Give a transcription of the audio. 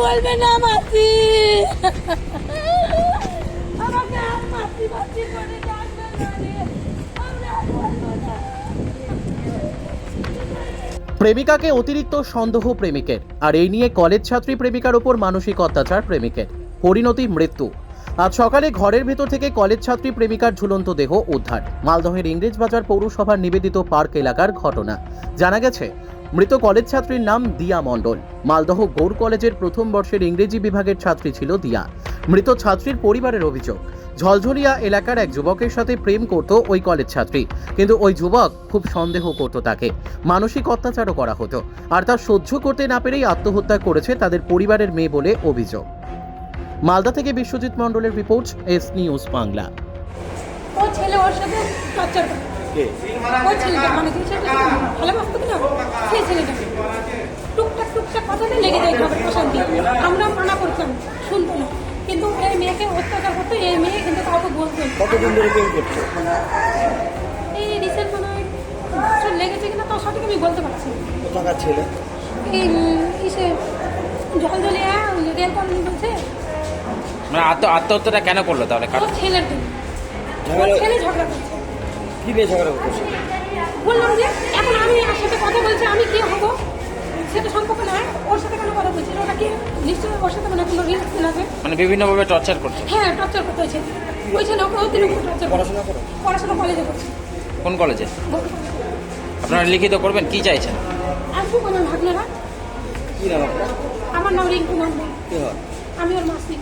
বলবে না, মাসি। আমাকে আর মাসি মাসি করে ডাকবে। প্রেমিকাকে অতিরিক্ত সন্দেহ প্রেমিকের, আর এই নিয়ে কলেজ ছাত্রী প্রেমিকার ওপর মানসিক অত্যাচার প্রেমিকের। পরিণতি মৃত্যু। আজ সকালে ঘরের ভেতর থেকে কলেজ ছাত্রী প্রেমিকার ঝুলন্ত দেহ উদ্ধার। মালদহের ইংরেজবাজার পৌরসভার নিবেদিত পার্ক এলাকার ঘটনা। জানা গেছে মৃত কলেজ ছাত্রীর নাম দিয়া মণ্ডল। মালদহ গৌর কলেজের প্রথম বর্ষের ইংরেজি বিভাগের ছাত্রী ছিল দিয়া। মৃত ছাত্রীর পরিবারের অভিযোগ ঝলঝলিয়া এলাকার এক যুবকের সাথে প্রেম করত ওই কলেজ ছাত্রী কিন্তু ওই যুবক খুব সন্দেহ করত তাকে। মানসিক অত্যাচারও করা হতো আর তা সহ্য করতে না পেরেই আত্মহত্যা করেছে তাদের পরিবারের মেয়ে বলে অভিযোগ। মালদা থেকে বিশ্বজিৎ মণ্ডলের রিপোর্ট এস নিউজ বাংলা। ও ছেলে ওর সাথে ওই ছেলেটা মানে কথাতে লেগে যায় ঘরের অশান্তি আমরা মানা করতাম শুনতো না। কিন্তু এই মেয়েকে অত্যাচার করতো এই মেয়ে কিন্তু কাউকে বলতো। কতদিন ধরে প্রেম এই রিসেন্ট মনে হয় লেগেছে কিনা তার সঠিক আমি বলতে পারছি না। কোথাকার ছেলে? এই ইসে জল জলিয়া রেল কলোনি বলছে মানে আত্ম আত্মহত্যাটা কেন করল তাহলে? কারণ ছেলের জন্য। ছেলে ঝগড়া করছে। কি নিয়ে ঝগড়া করছ? বললাম যে এখন আমি আর সাথে কথা বলছি আমি কে হব সেটা সম্পর্ক নয় ওর সাথে কেন কথা বলছি নিশ্চয়ই ওর সাথে মানে কোনো রিলেশন আছে মানে বিভিন্নভাবে টর্চার করছে। হ্যাঁ টর্চার করতে হয়েছে। ওই ছেলে ওকে অতিরিক্ত টর্চার পড়াশোনা করো। পড়াশোনা কলেজে করছে কোন কলেজে আপনারা লিখিত করবেন কি চাইছেন? আসব কোনো ভাগনারা কি নাম আপনার? আমার নাম রিঙ্কু হয়? আমি ওর মাসি।